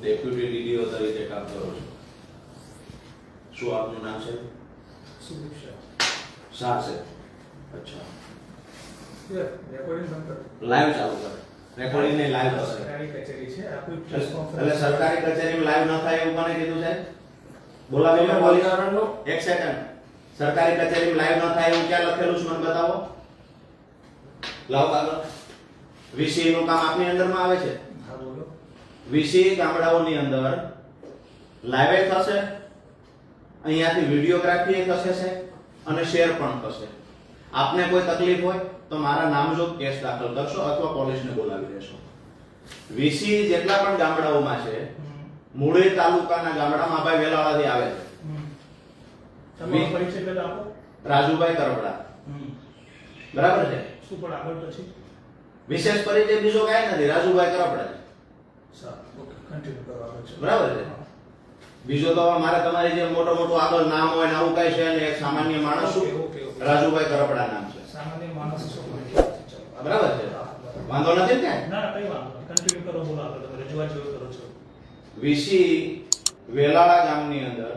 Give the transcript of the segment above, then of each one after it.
Deputy DDO તરીકે કામ કરો છો. શું આપનું નામ છે? સુદીપ શાહ. શાહ છે. અચ્છા. લાઈવ ચાલુ કર. રેકોર્ડિંગ ને લાઈવ થશે સરકારી કચેરી છે એટલે સરકારી કચેરીમાં લાઈવ ન થાય એવું કોને કીધું છે બોલાવી લો પોલીસ એક સેકન્ડ સરકારી કચેરીમાં લાઈવ ન થાય એવું ક્યાં લખેલું છે મને બતાવો. લાવો કાગળ વીસી નું કામ આપની અંદરમાં આવે છે? વીસી ગામડાઓની અંદર લાઈવ થશે અહીંયાથી વિડીયોગ્રાફી થશે છે અને શેર પણ થશે. આપને કોઈ તકલીફ હોય તો મારા નામજોગ કેસ દાખલ કરશો અથવા પોલીસને બોલાવી લેશો વીસી જેટલા પણ ગામડાઓમાં છે. મૂળી તાલુકાના ગામડામાં ભાઈ વેલાવાથી આવે છે. રાજુભાઈ કરવડા. બરાબર છે? શું પણ આગળ પછી? વિશેષ પરિચય બીજો કાંઈ નથી રાજુભાઈ કરબડા બરાબર છે. બીજો તો મારે તમારી જે મોટો મોટો આગળ નામ હોય ને આવું કઈ છે ને એક સામાન્ય માણસ. રાજુભાઈ કરપડા નામ છે. સામાન્ય માણસ. બરાબર છે. વાંધો નથી ને? ના ના કઈ વાંધો કન્ટિન્યુ કરો બોલો આગળ. તમે રજૂઆત જેવું કરો છો. વીસી વેલાળા ગામની અંદર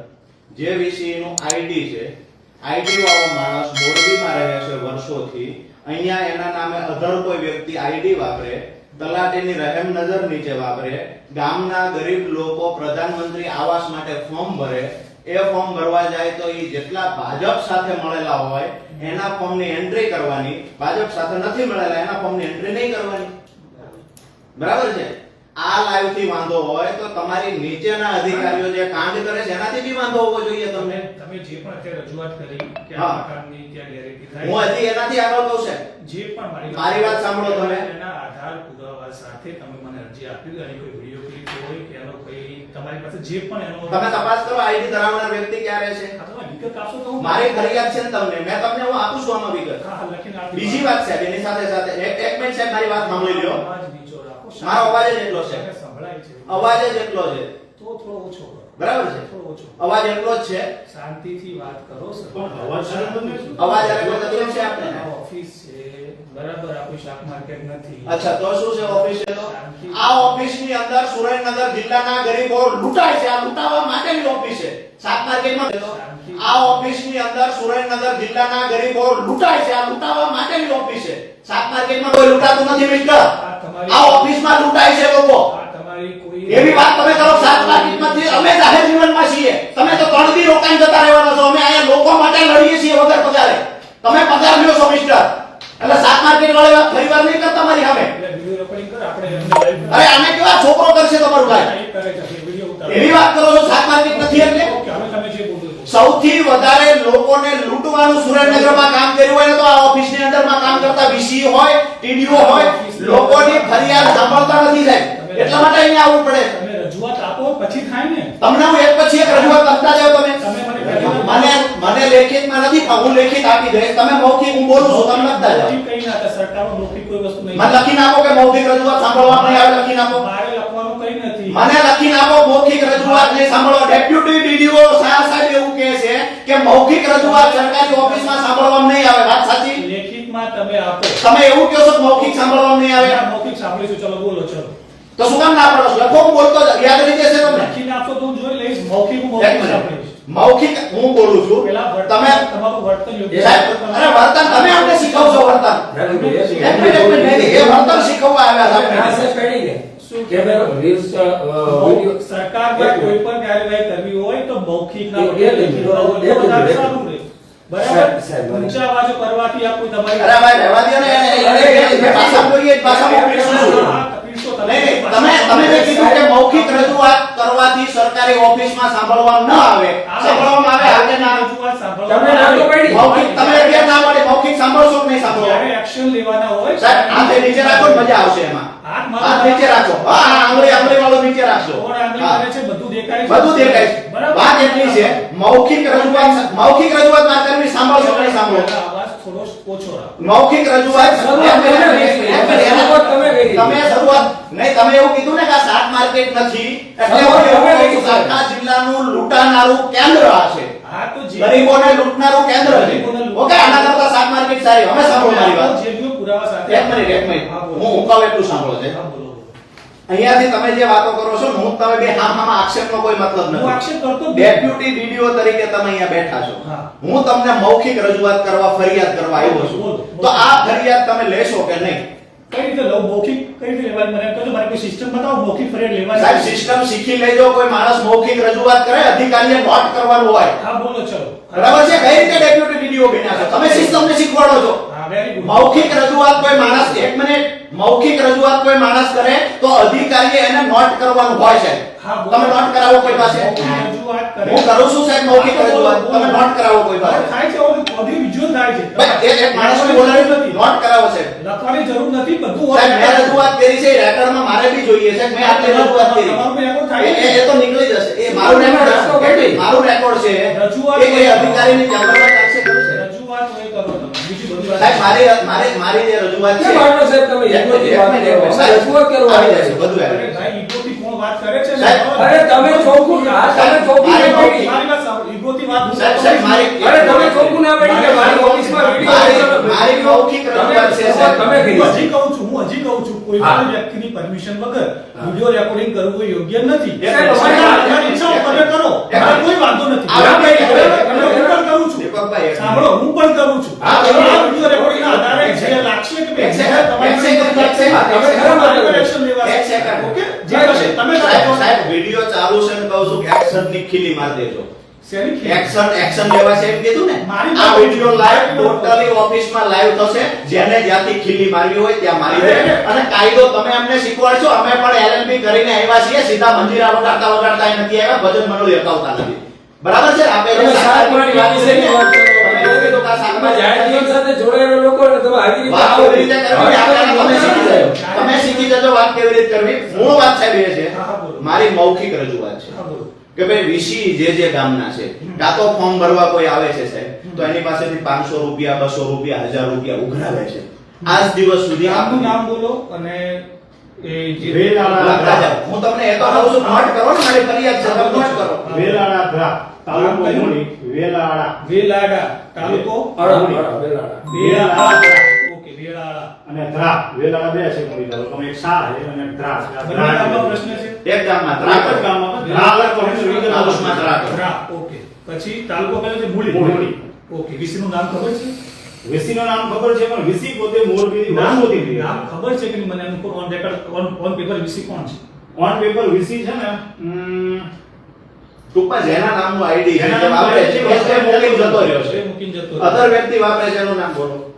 જે વીસી નું આઈડી છે આઈડી વાળો માણસ મોરબીમાં રહે છે વર્ષોથી. અહીંયા એના નામે અધર કોઈ વ્યક્તિ આઈડી વાપરે. તલાટીની રહેમ નજર નીચે વાપરે, ગામના ગરીબ લોકો પ્રધાનમંત્રી આવાસ માટે ફોર્મ ભરે, એ ફોર્મ ભરવા જાય તો એ જેટલા ભાજપ સાથે મળેલા હોય, એના ફોર્મની એન્ટ્રી કરવાની, ભાજપ સાથે નથી મળેલા, એના ફોર્મની એન્ટ્રી નહીં કરવાની. બરાબર છે? આ લાઈવથી વાંધો હોય તો તમારી નીચેના અધિકારીઓ જે કાંડ કરે છે એનાથી બી વાંધો હોવો જોઈએ તમને. તમે જે પણ અત્યારે રજૂઆત કરી કે આ કામની ત્યાં ગેરંટી થાય. હું હજી એનાથી આગળ કહું છે. જે પણ મારી મારી વાત સાંભળો તમે. એના આધાર પુરાવા સાથે તમે મને અરજી આપી અને કોઈ વિડિયો ક્લિપ હોય કે એનો કોઈ તમારી પાસે જે પણ એનો તમે તપાસ કરો આઈડી ધરાવનાર વ્યક્તિ ક્યારે છે? અથવા વિગત આપશો તો મારી ફરિયાદ છે તમને. મેં તમને હું આપું છું આમાં વિગત. બીજી વાત સાહેબ એની સાથે સાથે. એક મિનિટ સાહેબ મારી વાત સાંભળી લ્યો. મારો અવાજ જ એટલો છે. સંભળાય છે. અવાજ જ એટલો છે. તો થોડો ઓછો બરાબર છે? થોડો ઓછો અવાજ એટલો જ છે. શાંતિથી વાત કરો સર અવાજ અવાજ અલગ છે આપણે ઓફિસ છે બરાબર આ શાક માર્કેટ નથી. અચ્છા તો શું છે ઓફિસ છે તો? આ ઓફિસની અંદર સુરેન્દ્રનગર જિલ્લાના ગરીબો લૂંટાય છે આ લૂંટાવા માટેની ઓફિસ છે. શાક માર્કેટમાં આ ઓફિસની અંદર સુરેન્દ્રનગર જિલ્લાના ગરીબો લૂંટાય છે આ લૂંટાવા માટેની ઓફિસ છે. શાક માર્કેટમાં કોઈ લૂંટાતું નથી મિસ્ટર આ ઓફિસમાં લૂંટાય છે લોકો. એવી વાત તમે કરો શાક માર્કેટમાંથી અમે જાહેર જીવનમાં છીએ. તમે તો ત્રણ દી રોકાઈને જતા રહેવાના છો. અમે અહીંયા લોકો માટે લડીએ છીએ વગર પગારે. તમે પગાર લ્યો છો મિસ્ટર. એટલે સાત માર્કેટ વાળી ફરી વાર નહીં કરતા મારી સામે? અરે આને કેવા છોકરો કરશે તમારું ભાઈ એવી વાત કરો છો સાત માર્કેટ નથી એટલે સૌથી વધારે લોકોને લૂંટવાનું સુરેન્દ્રનગરમાં કામ કર્યું હોય ને તો આ ઓફિસની અંદરમાં કામ કરતા વીસી હોય ટીડીઓ હોય લોકોની ફરિયાદ સાંભળતા નથી સાહેબ. એટલા માટે અહીંયા આવવું પડે. તમે રજૂઆત આપો પછી થાય ને. તમને હું એક પછી એક રજૂઆત કરતા જાવ તમે તમે મને પહેલી મને મને લેખિતમાં નથી પણ હું લેખિત આપી દઈશ. તમે મૌખિક હું બોલું છું તમે લખતા જાઓ કઈ ના સરકારમાં મૌખિક કોઈ વસ્તુ નહીં. મને લખી નાખો કે મૌખિક રજૂઆત સાંભળવા નહીં આવે લખી નાખો મારે લખવાનું કઈ નથી. મને લખી નાખો મૌખિક રજૂઆત નહીં સાંભળો. ડેપ્યુટી ડીડીઓ સાહેબ સાહેબ એવું કહે છે કે મૌખિક રજૂઆત સરકારી ઓફિસમાં સાંભળવા નહીં આવે. વાત સાચી? લેખિતમાં તમે આપો. તમે એવું કહો છો મૌખિક સાંભળવા નહીં આવે? મૌખિક સાંભળીશું. ચલો બોલો ચલો. તો શું કામ ના પડો? લખો બોલતો યાદ રહી જશે તમને? લખીને આપશો તો હું જોઈ લઈશ. મૌખિક મૌખિક સાંભળીશ. મૌખિક હું બોલું છું તમે તમારું વર્તન અરે વર્તન તમે અમને શીખવશો વર્તન. એ વર્તન શીખવવા આવ્યા છે આપણે. સરકારમાં કોઈ પણ કાર્યવાહી કરવી હોય તો મૌખિક ના એ-. બરાબર? ઊંચા અવાજો કરવાથી આ તમારી અરે ભાઈ રહેવા ને બોલીએ નહીં, તમે તમે જે કીધું કે મૌખિક રજૂઆત કરવાથી સરકારી ઓફિસમાં સાંભળવામાં ન આવે સાંભળવામાં આવે? આજે ના રજૂઆત સાંભળવામાં તમે ના તો પડી. મૌખિક તમે કે ના મળે મૌખિક સાંભળશો કે નહીં સાંભળો? જ્યારે એક્શન લેવાના હોય સાહેબ હાથે નીચે રાખો મજા આવશે એમાં. હાથ નીચે રાખો. હા આંગળી આંગળી વાળું નીચે રાખશો આંગળી કરે છે બધું દેખાય બધું દેખાય છે. વાત એટલી છે મૌખિક રજૂઆત મૌખિક રજૂઆત વાત કરવી સાંભળશો કે નહીં સાંભળો? થોડો ઓછો મૌખિક રજૂઆત તમે શરૂઆત નહીં તમે એવું કીધું ને કે શાક માર્કેટ નથી. એટલે. આખા જિલ્લાનું લૂંટાનારું કેન્દ્ર આ છે. ગરીબોને લૂંટનારું કેન્દ્ર છે. ઓકે આના કરતા શાક માર્કેટ સારી. હવે સાંભળો મારી વાત. પુરાવા સાથે એક મિનિટ એક મિનિટ. હું હું કહું એટલું સાંભળો છે. અહીંયાથી તમે જે વાતો કરો છો હું તમે બે હામ હામ આક્ષેપનો કોઈ મતલબ હું આક્ષેપ કરતો ડેપ્યુટી ડીડીઓ તરીકે તમે અહીંયા બેઠા છો. હા. તમને મૌખિક રજૂઆત કરવા ફરિયાદ કરવા આવ્યો છું. તો આ ફરિયાદ તમે લેશો કે નહીં? કઈ રીતે લઉં? મૌખિક કઈ રીતે લેવાની? મને કહો મારે કોઈ સિસ્ટમ બતાવો? મૌખિક ફરિયાદ લેવાની સાહેબ સિસ્ટમ શીખી લેજો. કોઈ માણસ મૌખિક રજૂઆત કરે અધિકારીએ નોટ કરવાનું હોય. હા બોલો ચલો. બરાબર છે? કઈ રીતે ડેપ્યુટી ડીડીઓ બન્યા છો તમે સિસ્ટમને શીખવાડો છો. મૌખિક રજૂઆત કોઈ માણસ એક મિનિટ. મૌખિક રજૂઆત કોઈ માણસ કરે તો અધિકારીએ એને નોટ કરવાનું હોય છે. તમે નોટ કરાવો કોઈ પાસે? હું કરું છું સાહેબ મૌખિક રજૂઆત. તમે નોટ કરાવો કોઈ પાસે? થાય છે બધી બીજું થાય છે. ભાઈ એક માણસને બોલાવી નથી. નોટ કરાવો છે લખવાની જરૂર નથી બધું હોય. મેં રજૂઆત કરી છે રેકોર્ડમાં મારે બી જોઈએ છે. મેં આપને રજૂઆત કરી. તમારું રેકોર્ડ થાય એ- તો નીકળી જશે. એ મારું રેકોર્ડ મારું રેકોર્ડ છે. રજૂઆત એ અધિકારીની ચેમ્બરમાં મારી મારે મારી જે રજૂઆત છે કેમ સાહેબ તમે ઈગોથી વાત કરો? સાહેબ, શું કરવા આવી જશે, છો. બધું આવી જશે. ભાઈ ઈગોથી કોણ વાત કરે છે સાહેબ, અરે તમે ચોખ્ખું આ તમે ચોખ્ખું મારી નહીં મારી વાત સાંભળો, ઈગોથી વાત હું સાહેબ, સાહેબ, મારી- અરે તમે ચોખ્ખું ના પડી કે મારી ઓફિસમાં વીડિયો મારી- મારી મૌખિક રજૂઆત છે, સાહેબ. તમે. હજી કહું છું હું હજી કહું છું કોઈ. પણ વ્યક્તિની પરમિશન વગર વિડિયો રેકોર્ડિંગ કરવું કોઈ યોગ્ય નથી સાહેબ, તમારી ઈચ્છા તમે કરો કોઈ વાંધો નથી હું કરું છું દીપકભાઈ, સાંભળો હું પણ કરું છું. હા, આ. વિડિયો રેકોર્ડિંગના આધારે જે લાગશે કે બે છે તમારી સેકન્ડ, તમે ખરા મારે એક્શન લેવા. એક સેકન્ડ. ઓકે? જે થશે તમે સાહેબ, વીડિયો ચાલુ છે ને કહું છું કે એક્શનની ખીલી માર દેજો? એક્શન એક્શન લેવા છે એમ કીધું ને? આ વિડિયો લાઈવ ટોટલી ઓફિસમાં લાઈવ થશે. જેને જ્યાંથી ખીલી મારવી હોય ત્યાં મારી દે અને કાયદો તમે અમને શીખવાડશો. અમે પણ એલએલબી કરીને આવ્યા છીએ. સીધા મંજીરા વગાડતા વગાડતા નથી આવ્યા. ભજન મંડળી અકાવતા નથી. બરાબર છે? આપણે તમે શાક મારી વાત વિશેની વાત કરો. તમે એવું કીધું કે આ શાક તમે જાહેર જીવન સાથે જોડાયેલા લોકો તમે આવી રીતે આવો. રીતે કરવી? આપણે તમે શીખી જજો. તમે શીખી જજો વાત કેવી રીતે કરવી. મૂળ વાત સાહેબ એ છે. મારી મૌખિક રજૂઆત છે. કે ભાઈ વીસી જે જે ગામના છે કાં તો ફોર્મ ભરવા કોઈ આવે છે સાહેબ તો એની પાસેથી પાંચસો રૂપિયા બસો રૂપિયા હજાર રૂપિયા ઉઘરાવે છે. આજ દિવસ સુધી આપનું નામ બોલો અને એ જે વેલાળા. હું તમને એ તો કહું છું નોટ કરો ને મારી ફરિયાદ છે તમે નોટ કરો. વેલાળા ધ્રા તાલુકો કયું? મૂળી. વેલાળા. વેલાડા તાલુકો? અડા, અડા, વેલાળા. ઓકે વેલાડા અને ધ્રા વેલાળા બે છે મૂળી તાલુકામાં એક સા છે અને ધ્રા છે. આ બંને ધ્રા પ્રશ્ન છે? એક ગામમાં ધ્રા ગામમાં ધ્રા અલગ પડે છે, વિગત અલગ તાલુકામાં ધ્રા. ધ્રા ઓકે. પછી તાલુકો કયો છે? મૂળી. મૂળી. ઓકે વીસી નું નામ ખબર છે? વીસીનું નામ ખબર છે પણ વીસી પોતે મોરબી નામ રહે. નામ ખબર છે કે મને on record on on paper VC કોણ છે? ઓન પેપર વીસી છે ને ટૂંકમાં જેના નામનું આઈડી જે વાપરે છે એ મૂકીને જતો રહ્યો છે. મૂકીને જતો અધર વ્યક્તિ વાપરે છે એનું નામ બોલો.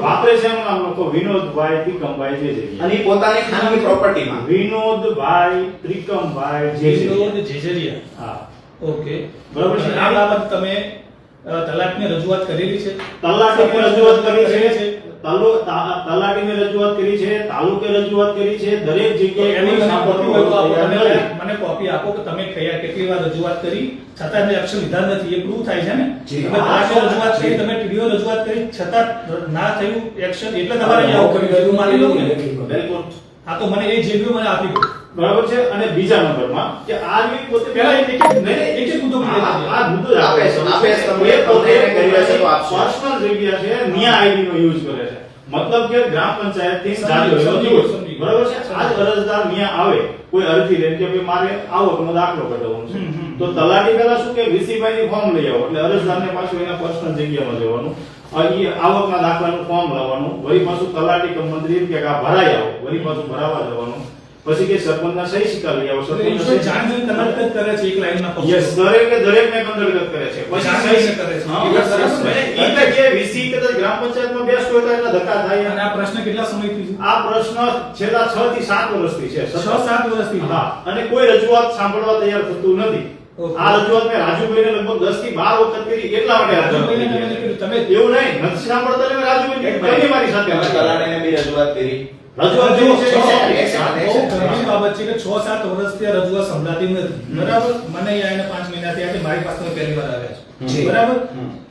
વાપરે છે એનું નામ લખો વિનોદભાઈ ત્રિકમભાઈ જે છે. અને એ પોતાની ખાનગી પ્રોપર્ટીમાં વિનોદભાઈ ત્રિકમભાઈ જે વિનોદ જેજરિયા. હા. ઓકે. બરાબર છે. આ બાબત તમે તલાક તલાકને રજૂઆત કરેલી છે? તલાટીને રજૂઆત કરી છે. છે. તલાટીને રજૂઆત કરી છે તાલુકે રજૂઆત કરી છે દરેક જગ્યાએ એની મને કોપી આપો. કે તમે કયા કેટલી વાર રજૂઆત કરી. છતાં મેં એક્શન લીધા નથી. એ પ્રૂવ થાય છે ને? તમે તલાકે રજૂઆત કરી તમે ટીડીઓ રજૂઆત કરી છતાં ના થયું એક્શન એટલે તમારે આવું કર્યું માની લો. બિલકુલ. હા તો મને એ જે મને આપી દો. બરાબર છે? અને બીજા નંબરમાં કે આ વ્યક્તિ પોતે પહેલા એક એક નહીં, એક એક મુદ્દો આ- મુદ્દો આપે છે, આપે છે. તમે પોતે કર્યા છે તો આપ પર્સનલ જગ્યા છે નિયા આઈડી નો યુઝ કરે છે. મતલબ કે ગ્રામ પંચાયતથી ગયો. બરાબર છે? આજ અરજદાર નિયા આવે કોઈ અરજી લઈને કે ભાઈ મારે આવકનો દાખલો કઢાવવાનો છે. તો તલાટી પહેલા શું કે વીસીભાઈ ની ફોર્મ લઈ આવો. એટલે અરજદારને પાછું એના પર્સનલ જગ્યામાં જવાનું. અહીં આવકના દાખલાનું ફોર્મ લાવવાનું. વળી પાછું તલાટી કે મંત્રી કે આ ભરાઈ આવો. વળી પાછું ભરાવા જવાનું. પછી કે સરપંચના સહી સિક્કા લઈ આવો સરપંચના સહી જાણી જોઈને કન્વર્ટ કરે છે એક લાઈનમાં ફક્ત. યસ દરેક ને કંદરગત કરે છે. પછી સહી- કરે છે. હા, સરસ. એટલે કે વીસી કે ગ્રામ પંચાયતમાં બેસ્ટ હોય એટલે ધક્કા થાય. અને આ પ્રશ્ન કેટલા સમયથી છે? આ પ્રશ્ન છેલ્લા 6 થી 7 વર્ષથી છે. છ સાત વર્ષથી? હા અને કોઈ રજૂઆત સાંભળવા તૈયાર થતું નથી. આ રજૂઆત મેં રાજુભાઈને લગભગ 10 થી 12 વખત કરી એટલા માટે રાજુભાઈને તમે. એવું નહીં નથી સાંભળતા એટલે મેં રાજુભાઈને મારી સાથે વાત બી રજૂઆત કરી. રજૂઆત જો, છ- બાબત છે કે છ સાત વર્ષથી આ રજૂઆત સંભળાતી નથી. બરાબર? મને અહીંયા આવીને પાંચ મહિનાથી આજે મારી પાસે પહેલી વાર આવ્યા છે. બરાબર?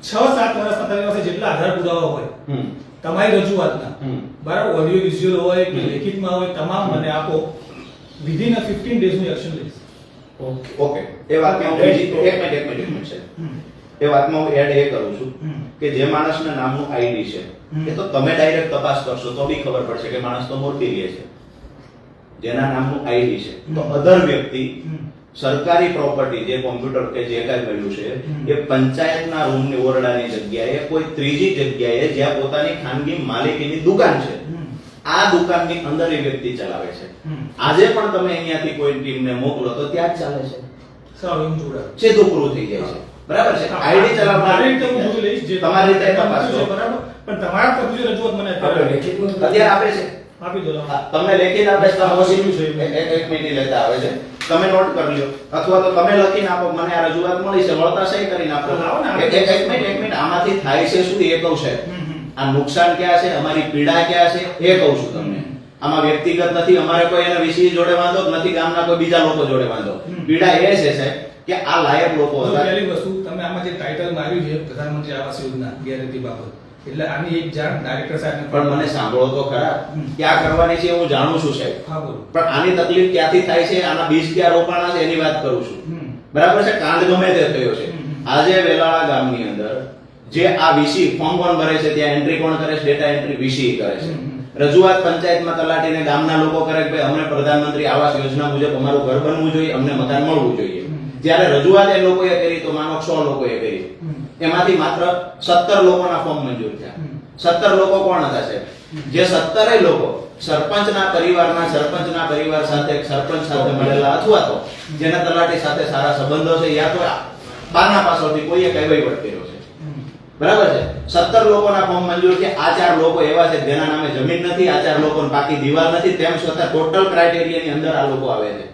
છ સાત વર્ષમાં તમારી પાસે જેટલા આધાર પુરાવા હોય હમ. તમારી રજૂઆતના. બરાબર? ઓડિયો વિઝ્યુઅલ હોય કે. લેખિતમાં હોય તમામ મને આપો. વિધિન અ 15 ડેઝનું એક્શન લઈશ. ઓકે. ઓકે. એ મિનિટ એક મિનિટ એક મિનિટ છે. એ વાતમાં હું એડ એ કરું છું કે જે માણસના નામનું આઈડી છે એ તો તમે ડાયરેક્ટ તપાસ કરશો તો બી ખબર પડશે કે માણસ તો મૂર્તિ રહે છે. જેના નામનું આઈડી છે. તો અધર વ્યક્તિ. સરકારી પ્રોપર્ટી જે કોમ્પ્યુટર કે જે કાંઈ મળ્યું છે એ પંચાયતના રૂમની ઓરડાની જગ્યાએ કોઈ ત્રીજી જગ્યાએ જ્યાં પોતાની ખાનગી માલિકીની દુકાન છે. આ દુકાનની અંદર એ વ્યક્તિ ચલાવે છે. આજે પણ તમે અહીંયાથી કોઈ ટીમને મોકલો તો ત્યાં જ ચાલે છે. સીધું પૂરું થઈ જાય છે. બરાબર છે. આઈડી ચલાવવા રીતે હું જોઈ લઈશ જે તમારી રીતે તપાસો બરાબર? પણ તમારા જે રજૂઆત મને અત્યારે આપે છે આપી દો તમને લેખિત આપે છે તમે. એક- મિનિટ લેતા આવે છે. તમે નોટ કરી લ્યો. અથવા તો તમે લખીને આપો મને આ રજૂઆત મળી છે મળતા સહી કરીને આપો. ને, એક મિનિટ એક મિનિટ આમાંથી થાય છે શું એ કહું છે. આ નુકસાન ક્યાં છે અમારી પીડા ક્યાં છે એ કહું છું તમને. આમાં વ્યક્તિગત નથી અમારે કોઈ એના વિષય જોડે વાંધો નથી ગામના કોઈ બીજા લોકો જોડે વાંધો. પીડા એ છે સાહેબ. કે આ લાયક લોકો હતા. પહેલી વસ્તુ તમે આમાં જે ટાઇટલ માર્યું છે પ્રધાનમંત્રી આવાસ યોજના ગેરંટી બાબત એટલે આની એક જાણ ડાયરેક્ટર સાહેબ પણ મને સાંભળો તો ખરા. કે ક્યાં કરવાની છે હું જાણું છું સાહેબ. પણ આની તકલીફ ક્યાંથી થાય છે આના બીજ ક્યાં રોપાણા છે એની વાત કરું છું. બરાબર છે? કાંડ ગમે તે થયો છે. આજે વેલાળા ગામની અંદર જે આ વીસી ફોર્મ કોણ ભરે છે ત્યાં એન્ટ્રી કોણ કરે છે? ડેટા એન્ટ્રી વીસી કરે છે. રજૂઆત પંચાયતમાં તલાટીને ગામના લોકો કરે કે ભાઈ અમને પ્રધાનમંત્રી આવાસ યોજના મુજબ અમારું ઘર બનવું જોઈએ અમને મકાન મળવું જોઈએ. જ્યારે રજૂઆત એ લોકોએ કરી તો માનો સો લોકોએ કરી. એમાંથી માત્ર સત્તર લોકોના ફોર્મ મંજૂર થયા. સત્તર લોકો કોણ હતા સાહેબ? જે સત્તરે લોકો સરપંચના પરિવારના સરપંચના પરિવાર સાથે સરપંચ સાથે મળેલા અથવા તો જેના તલાટી સાથે સારા સંબંધો છે યા તો બારના પાસોથી કોઈએ કઈ વહીવટ કર્યો છે. બરાબર છે? સત્તર લોકોના ફોર્મ મંજૂર છે આ ચાર લોકો એવા છે જેના નામે જમીન નથી આ ચાર લોકો બાકી દિવાલ નથી. તેમ છતાં ટોટલ ક્રાઇટેરિયાની અંદર આ લોકો આવે છે.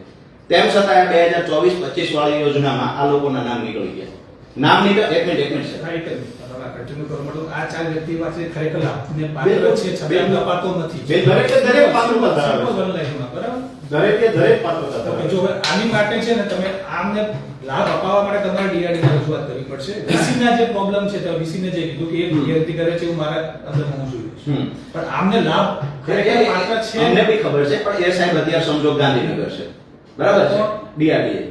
તેમ છતાં બે હજાર ચોવીસ પચીસ વાળી યોજનામાં આ લોકોના નામ નીકળી ગયા. નામ નીકળ એક મિનિટ એક મિનિટ આ ચાર વ્યક્તિ પાસે ખરેખર લાભને પાત્ર છે છતાં અપાતો નથી. બે દરેક પાત્રતા ધરાવે છે. Simple one line માં, બરાબર? દરેકે દરેક પાત્રતા ધરાવે જો આની માટે છે ને તમે આમને લાભ અપાવવા માટે તમારે ને રજૂઆત કરવી પડશે. ના જે પ્રોબ્લેમ છે તો VC ને જે કીધું કે એ વિદ્યાર્થી કરે છે એવું મારા અંદર હોવું જોઈએ. પણ આમને લાભ ખરેખર પાત્ર છે? અમને બી ખબર છે પણ એ સાહેબ અત્યારે સમજો ગાંધીનગર છે. બરાબર છે? ડીઆરડીએ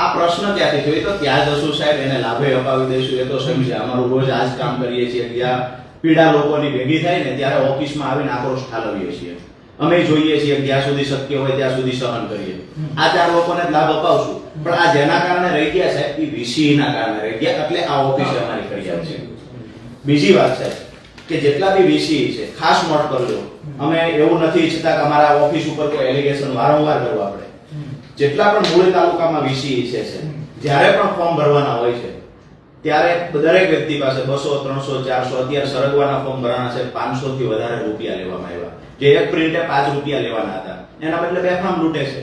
આ પ્રશ્ન ક્યાંથી થયો? એ તો ત્યાં જશું સાહેબ એને લાભે અપાવી દઈશું એ તો સમજે અમારું રોજ આ જ કામ કરીએ છીએ. જ્યાં પીડા લોકોની ભેગી થાય ને ત્યારે ઓફિસમાં આવીને આક્રોશ ઠાલવીએ છીએ. અમે જોઈએ છીએ જ્યાં સુધી શક્ય હોય ત્યાં સુધી સહન કરીએ. આ ચાર લોકોને લાભ અપાવશું. પણ આ જેના કારણે રહી ગયા સાહેબ એ VCE ના કારણે રહી ગયા. એટલે આ ઓફિસે અમારી કરી છે. બીજી વાત છે કે જેટલા બી વીસી છે ખાસ નોટ કરજો. અમે એવું નથી ઈચ્છતા કે અમારા ઓફિસ ઉપર કોઈ એલિગેશન વારંવાર કરવા પડે જેટલા પણ મૂળ તાલુકામાં વીસી છે છે જ્યારે પણ ફોર્મ ભરવાના હોય છે ત્યારે દરેક વ્યક્તિ પાસે બસો ત્રણસો ચારસો અત્યારે સરગવાના ફોર્મ ભરવાના છે પાંચસો થી વધારે રૂપિયા લેવામાં આવ્યા. જે એક પ્રિન્ટે પાંચ રૂપિયા લેવાના હતા. એના બદલે બેફામ લૂંટે છે.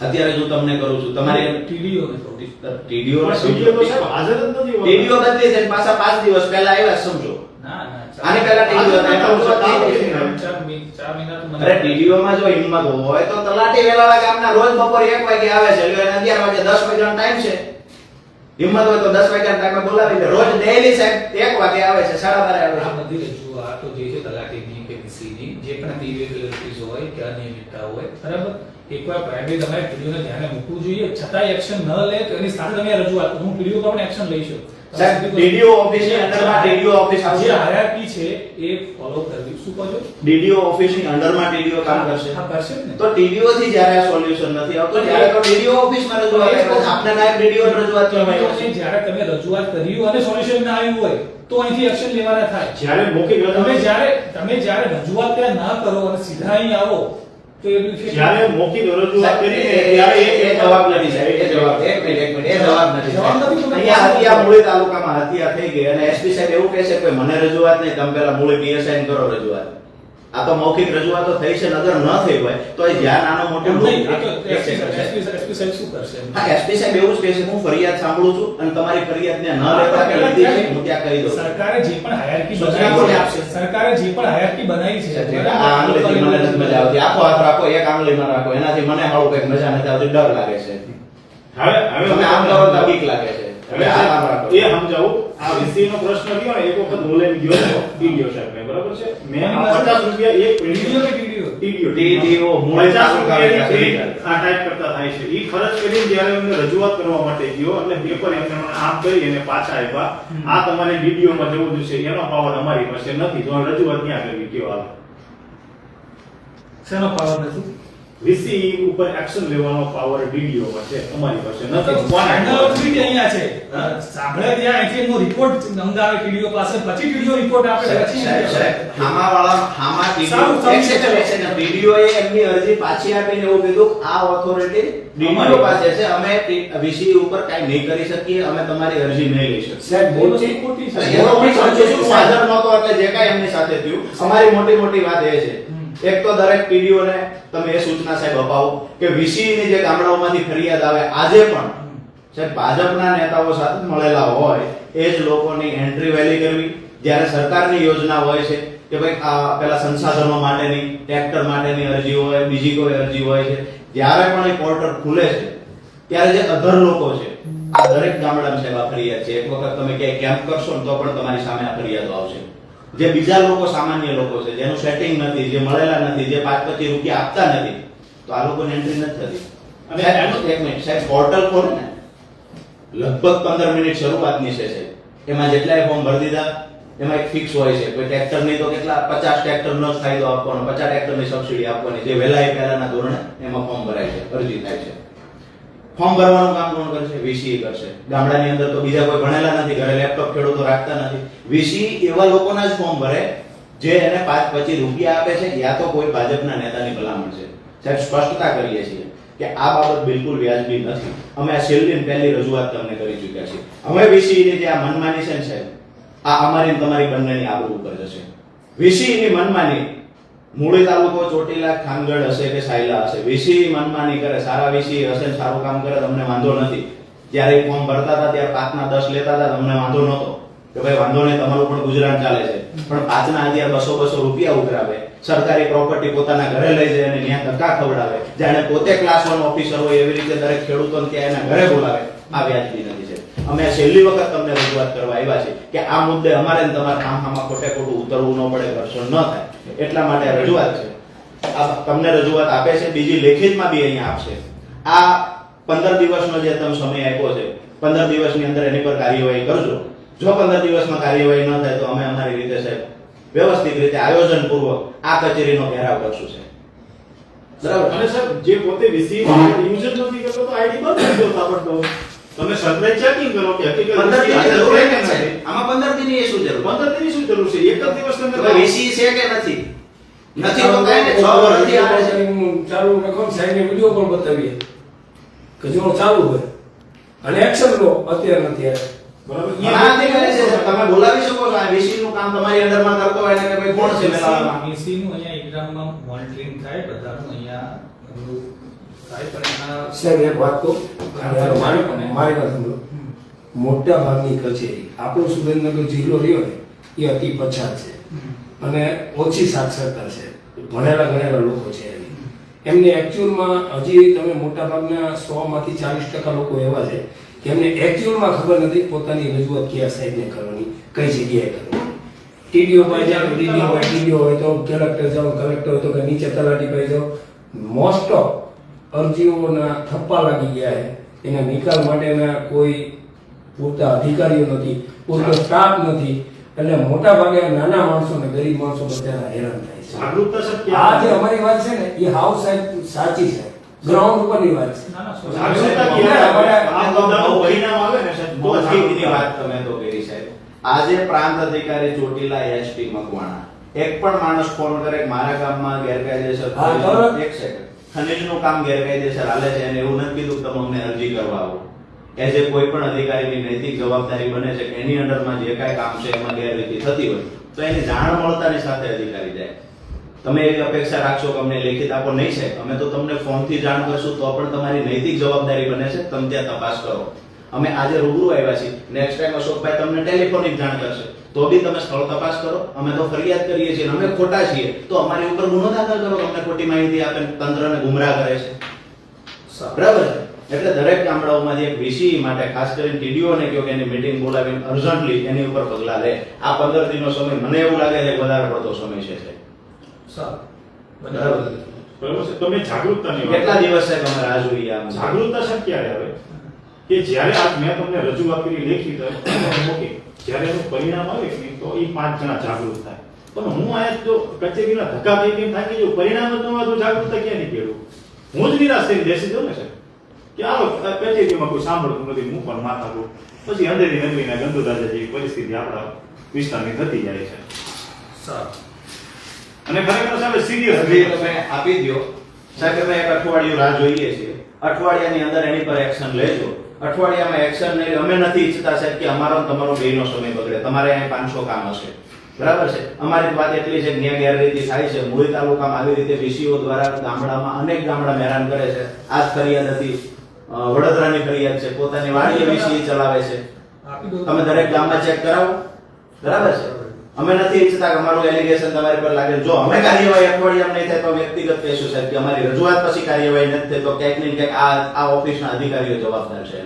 અત્યારે હું તમને કરું છું તમારી ટીડીઓ. ટીડીઓ પાછા પાંચ દિવસ પહેલા આવ્યા સમજો. આની પહેલા ટીડીઓ હતા એટલે હું તો અરે ટીડીઓ માં જો હિંમત હોય તો તલાટી વેલાળા ગામના રોજ બપોરે એક વાગે આવે છે. એટલે એને અગિયાર વાગે દસ વાગ્યાનો ટાઈમ છે. હિંમત હોય તો દસ વાગ્યાના ટાઈમે બોલાવી દે. રોજ ડેઈલી સાહેબ એક વાગે આવે છે સાડા બારે આવે આ છે બધી રજૂઆતો જે છે તલાટીની કે વીસીની જે પણ irregularities હોય કે અનિયમિતતા હોય. બરાબર? એકવાર પ્રાઇમરી તમારે પીડીઓને ધ્યાને મૂકવું જોઈએ. છતાંય એક્શન ન લે તો એની સાથે તમે રજૂઆત હું પીડીઓ પણ એક્શન લઈશું. સાહેબ, ઓફિસની અંડરમાં TDO ઓફિસ આવશે. જે છે એ ફોલો કરવી. શું કહો છો? ડીડીઓ ઓફિસની અંડરમાં ટીડીઓ કામ કરશે? હા કરશે ને. તો ટીડીઓ થી જ્યારે સોલ્યુશન નથી આવતો ત્યારે તો ડીડીઓ ઓફિસમાં રજૂઆત કરે છે. આપને નાયબ ડીડીઓ રજૂઆત છે જ્યારે તમે રજૂઆત કરી અને સોલ્યુશન ના આવ્યું હોય તો અહીંથી એક્શન લેવાના થાય. જ્યારે મૌખિક તમે રજૂઆત જ્યારે તમે જ્યારે રજૂઆત ત્યાં ના કરો અને સીધા અહીં આવો જ્યારે મૌખિક રજૂઆત સાહેબ, કરી એ- ત્યારે એ- જવાબ નથી સાહેબ, એ જવાબ એક મિનિટ એક મિનિટ એ જવાબ નથી અહીંયા હતી હત્યા મૂળી તાલુકામાં હત્યા થઈ ગઈ અને એસપી સાહેબ એવું કહે છે કે મને રજૂઆત નહીં તમે પેલા મૂળી પીએસઆઈ કરો રજૂઆત. આ તો મૌખિક રજૂઆતો થઈ છે નગર ન થઈ હોય તો એ જ્યાં નાનો મોટો હા એસપી સાહેબ એવું જ કહે છે હું ફરિયાદ સાંભળું છું અને તમારી ફરિયાદને ન લેતા કે લીધી છે હું. ત્યાં કહી દઉં સરકારે જે પણ હાયરકી બનાવી છે આપશે? સરકારે જે પણ હાયરકી બનાવી છે આ આંગળીથી મને નથી મજા આવતી. આખો હાથ રાખો એક આંગળીમાં રાખો. એનાથી મને હાળું કંઈક મજા નથી આવતી ડર લાગે છે. હવે હવે તમે આમ કરો તો બીક લાગે છે. હવે આ કામ રાખો. એ સમજાવું આ વીસી નો પ્રશ્ન ને એક વખત હું લઈને ગયો ટીડીઓ સાહેબ. બરાબર છે? મેં પચાસ રૂપિયા એક વીડિયો કે ટીડીઓ ટીડીઓ પચાસ રૂપિયાની આ ટાઈપ કરતા થાય છે. ઈ ખર્ચ કરીને જ્યારે એમને રજૂઆત કરવા માટે ગયો એટલે પેપર એમને આમ કરી અને પાછા આવ્યા. આ તમારે ડીડીઓ માં જવું જોશે. એનો પાવર અમારી પાસે નથી. તો રજૂઆત ક્યાં કરવી? કયો હાલ? શેનો પાવર નથી? વીસી ઉપર એક્શન લેવાનો પાવર ડીડીઓ માં છે. અમારી પાસે નથી. કોણ ફાઇનલ અહીંયા છે. સાંભળે ત્યાં અહીંથી નો રિપોર્ટ મંગાવે ટીડીઓ પાસે પછી ટીડીઓ રિપોર્ટ આપે સાહેબ, પછી સાહેબ, સાહેબ, આમાં વાળા- આમાં TDO સારું, સારું. એક સેકન્ડ, એક સેકન્ડ. એ એમની અરજી પાછી આપીને એવું કીધું આ ઓથોરિટી અમારી પાસે છે. અમે વીસી ઉપર કાઈ નહીં કરી શકીએ. અમે તમારી અરજી નહીં લઈ શકીએ. સાહેબ બોલ છે ખોટી છે. છું, હાજર નહોતો એટલે જે કાઈ એમની સાથે થયું. અમારી મોટી મોટી વાત એ છે. એક તો દરેક પીડીઓને તમે એ સૂચના સાહેબ અપાવો કે વીસીની જે ગામડાઓમાંથી ફરિયાદ આવે, આજે પણ સાહેબ ભાજપના નેતાઓ સાથે મળેલા હોય, એ જ લોકોની એન્ટ્રી વેલી કરવી. જ્યારે સરકારની યોજના હોય છે કે ભાઈ આ પેલા સંસાધનો માટેની ટ્રેક્ટર માટેની અરજી હોય, બીજી કોઈ અરજી હોય છે, જ્યારે પણ એ પોર્ટલ ખુલે છે, ત્યારે જે અધર લોકો છે, આ દરેક ગામડામાં સાહેબ આ ફરિયાદ છે. એક વખત તમે ક્યાંય કેમ્પ કરશો ને તો પણ તમારી સામે આ ફરિયાદો આવશે. જે બીજા લોકો સામાન્ય લોકો છે જેનું સેટિંગ નથી જે મળેલા નથી જે પાંચ પચીસ રૂપિયા આપતા નથી તો આ લોકોને એન્ટ્રી નથી થતી. અને અને એક મિનિટ સાહેબ પોર્ટલ ખોલો ને? લગભગ પંદર મિનિટ શરૂઆતની છે સાહેબ. એમાં જેટલાય ફોર્મ ભરી દીધા એમાં એક ફિક્સ હોય છે. કોઈ ટ્રેક્ટર નહીં તો કેટલા પચાસ ટ્રેક્ટર નો ફાયદો આપવાનો પચાસ ટ્રેક્ટરની સબસિડી આપવાની જે વહેલા એ પહેલાના ધોરણે એમાં ફોર્મ ભરાય છે અરજી થાય છે. ફોર્મ ભરવાનું કામ કોણ કરશે? વીસી કરશે. ગામડાની અંદર તો બીજા કોઈ ભણેલા નથી, ઘરે લેપટોપ ખેડૂતો રાખતા નથી. વીસી એવા લોકોના જ ફોર્મ ભરે જે એને પાંચ પચીસ રૂપિયા આપે છે, યા તો કોઈ ભાજપના નેતાની ભલામણ છે. સાહેબ, સ્પષ્ટતા કરીએ છીએ કે આ બાબત બિલકુલ વ્યાજબી નથી. અમે આ છેલ્લી પહેલી રજૂઆત તમને કરી ચૂક્યા છીએ. અમે વીસીની જે આ મનમાની છે ને સાહેબ? આ અમારી તમારી બંનેની આબરૂ ઉપર જશે. વીસીની મનમાની મૂળી તાલુકો ચોટીલા, ખાનગઢ હશે કે સાયલા હશે? વીસી મનમાની કરે, સારા વીસી હશે સારું કામ કરે, તમને વાંધો નથી. જ્યારે ફોર્મ ભરતા હતા, ત્યારે પાંચના દસ લેતા હતા, તમને વાંધો નહોતો. કે ભાઈ, વાંધો નહીં, તમારું પણ ગુજરાન ચાલે છે. પણ પાંચના અત્યારે બસો બસો રૂપિયા ઉઘરાવે. સરકારી પ્રોપર્ટી પોતાના ઘરે લઈ જાય અને ત્યાં ધક્કા ખવડાવે. જાણે પોતે ક્લાસ વન ઓફિસર હોય એવી રીતે દરેક ખેડૂતોને ત્યાં એના ઘરે બોલાવે. આ વ્યાજબી નથી. અમે છેલ્લી વખત તમને રજૂઆત કરવા આવ્યા છે કે આ મુદ્દે અમારે તમારા આમાં ખોટે ખોટું ઉતરવું ન પડે ઘર્ષણ ન થાય. એટલા માટે રજૂઆત છે. તમને રજૂઆત આપે છે, બીજી લેખિતમાં બી અહીંયા આપશે. આ પંદર દિવસનો જે તમે સમય આપ્યો છે, પંદર દિવસની અંદર એની પર કાર્યવાહી કરજો. જો પંદર દિવસમાં કાર્યવાહી ન થાય તો અમે અમારી રીતે સાહેબ વ્યવસ્થિત રીતે આયોજન પૂર્વક આ કચેરીનો ઘેરાવ કરશું છે બરાબર. અને સાહેબ, જે પોતે વીસી યુઝ જ નથી કરતો, તો આઈડી બંધ કરી દો તાબડતોબ તમે સરપ્રાઈઝ ચેકિંગ કરો કે હકીકત જરૂર છે. આમાં પંદર દિનની એ શું જરૂર? પંદર દિનની શું જરૂર છે? એક જ દિવસ તમે તો વીસી છે કે નથી? નથી તો કઈ ને છ વર્ષથી આવે છે ચાલુ રાખો ને સાહેબને વીડિયો પણ બતાવીએ. કે જો ચાલુ હોય. અને એક્શન લો અત્યારે નથી આવે. તમે બોલાવી શકો છો આ વીસી નું કામ તમારી અંડરમાં કરતો હોય કે ભાઈ કોણ છે નું અહીંયા મોનિટરિંગ થાય બધાનું અહીંયા સાહેબ એક વાત કહું? મારી વાત સાંભળો. મોટા ભાગની કચેરી આપણો સુરેન્દ્રનગર જિલ્લો રહ્યો ને એ અતિ પછાત છે. અને ઓછી સાક્ષરતા છે. ભણેલા ગણેલા લોકો છે. એમને એકચ્યુઅલમાં હજી તમે મોટા ભાગના સો માંથી ચાલીસ ટકા લોકો એવા છે કે એમને એકચ્યુઅલમાં ખબર નથી પોતાની રજૂઆત કયા સાહેબને કરવાની કઈ જગ્યાએ કરવાની. ટીડીઓ પાસે જાઓ ટીડીઓ હોય ટીડીઓ હોય તો કલેક્ટર જાઓ કલેક્ટર હોય તો કે નીચે તલાટી પાસે જાઓ. મોસ્ટ ઓફ અરજીઓના થપ્પા લાગી ગયા છે. એના નિકાલ માટેના કોઈ પૂરતા અધિકારીઓ નથી પૂરતો સ્ટાફ નથી એટલે મોટા ભાગે નાના માણસો ને ગરીબ માણસો બધાના હેરાન થાય છે. આ જે અમારી વાત છે ને એ હાવ સાહેબ સાચી છે. ગ્રાઉન્ડ ઉપરની વાત છે. આજે પ્રાંત અધિકારી ચોટીલા એસપી મકવાણા. એક પણ માણસ ફોન કરે મારા ગામમાં ગેરકાયદેસર એક સેકન્ડ ખનીજનું કામ ગેરકાયદેસર હાલે છે અને એવું નથી કીધું તમે અમને અરજી કરવા આવો. એઝ એ કોઈ પણ અધિકારીની નૈતિક જવાબદારી બને છે કે એની અંડરમાં જે કાંઈ કામ છે એમાં ગેરરીતિ થતી હોય, તો એની જાણ મળતાની સાથે અધિકારી જાય. તમે એવી અપેક્ષા રાખશો કે અમને લેખિત આપો નહીં છે અમે તો તમને ફોનથી જાણ કરશું તો પણ તમારી નૈતિક જવાબદારી બને છે, તમે ત્યાં તપાસ કરો. અમે આજે રૂબરૂ આવ્યા છીએ. નેક્સ્ટ ટાઈમ અશોકભાઈ તમને ટેલિફોનિક જાણ કરશે. તો બી તમે સ્થળ તપાસ કરો. અમે તો ફરિયાદ કરીએ છીએ અમે ખોટા છીએ. તો અમારી ઉપર ગુનો દાખલ કરો. અમને ખોટી માહિતી આપે તંત્રને ગુમરાહ કરે છે. બરાબર? છે એટલે દરેક ગામડાઓમાંથી એક વીસી માટે ખાસ કરીને ટીડીઓ ને કહો કે એની મીટિંગ બોલાવીને અર્જન્ટલી એની ઉપર પગલા લે. આ પંદર દિનનો સમય. મને એવું લાગે છે કે વધારે પડતો સમય છે બરાબર. બરોબર છે. તમે જાગૃતતાની કેટલા દિવસ સાહેબ અમે રાહ જોઈએ આમ? જાગૃતતા સાહેબ ક્યારે આવે કે જ્યારે આ મેં તમને રજૂઆત કરી લેખિત ઓકે જ્યારે એનું પરિણામ આવે કે તો એ પાંચ જણા જાગૃત થાય. પણ હું અહીંયા જો કચેરીના ધક્કા થઈ કેમ થાય કે જો પરિણામ જ ન હોય તો જાગૃતતા ક્યાં હું જ નિરાશ થઈને બેસી જાઉં ને સાહેબ. કે આવો કચેરીમાં કોઈ સાંભળતું નથી હું પણ માથા કરું પછી અંધેરી નગરીના ગંદુદાજા જેવી પરિસ્થિતિ આપણા વિસ્તારની થતી જાય છે. સારું. અને ખરેખર સાહેબ સિરિયસ તમે આપી દ્યો. સાહેબ અમે એક અઠવાડિયું રાહ જોઈએ છીએ અઠવાડિયાની અંદર એની પર એક્શન લેજો. અઠવાડિયામાં એક્શન નહીં અમે નથી ઈચ્છતા સાહેબ કે અમારો તમારો બેનો સમય બગડે. તમારે અહીં પાંચસો કામ હશે. બરાબર છે? અમારી વાત એટલી છે કે ગેરરીતિ થાય છે. મૂળ તાલુકામાં આવી રીતે વીસીઓ દ્વારા ગામડામાં અનેક ગામડા હેરાન કરે છે. આ જ ફરિયાદ હતી. વડોદરાની ફરિયાદ છે. પોતાની વાડીએ વીસી ચલાવે છે. તમે દરેક ગામમાં ચેક કરાવો. બરાબર છે? અમે નથી ઈચ્છતા કે અમારું એલિગેશન તમારી પર લાગે. જો અમે કાર્યવાહી અઠવાડિયામાં નહીં થાય તો વ્યક્તિગત કહેશું સાહેબ, કે અમારી રજૂઆત પછી કાર્યવાહી નથી થઈ તો ક્યાંક ને ક્યાંક આ આ ઓફિસના અધિકારીઓ જવાબદાર છે.